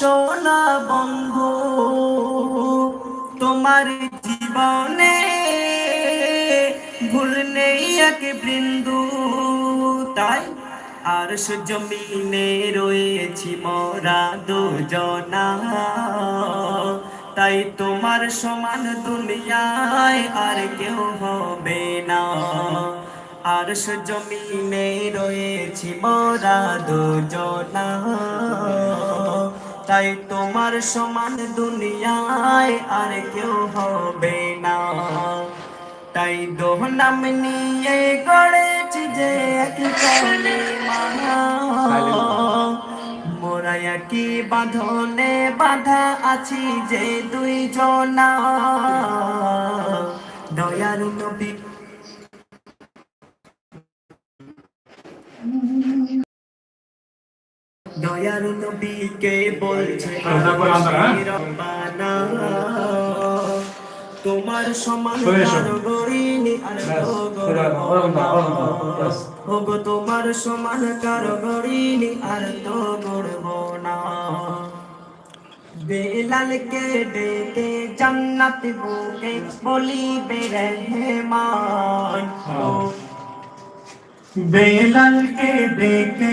সোনা বন্ধু, তোমার জীবনে ভুল নেই এক বৃন্দু। তাই আর জমিনে রয়েছি মরা দুজনা। তাই তোমার সমান দুনিয়ায় আর কেউ হবে না। আর জমিনে রয়েছি মরা দুজনা। তাই তোমার সমান দুনিয়ায় আর কেউ হবে না। তাই দোহনাম নিয়ে গড়েছি যে এক মোরা কি বাঁধনে বাধা আছি যে দুই জনা। দয়ার নবী দয়ার নবীকে বলছে তোমার সমান কারগরিনি ওগো তোমার সমান কারগরিনি আর তো গড়ব না বেলালকে ডেকে জান্নাত বুকে বলি বেরহমান বেলালকে ডেকে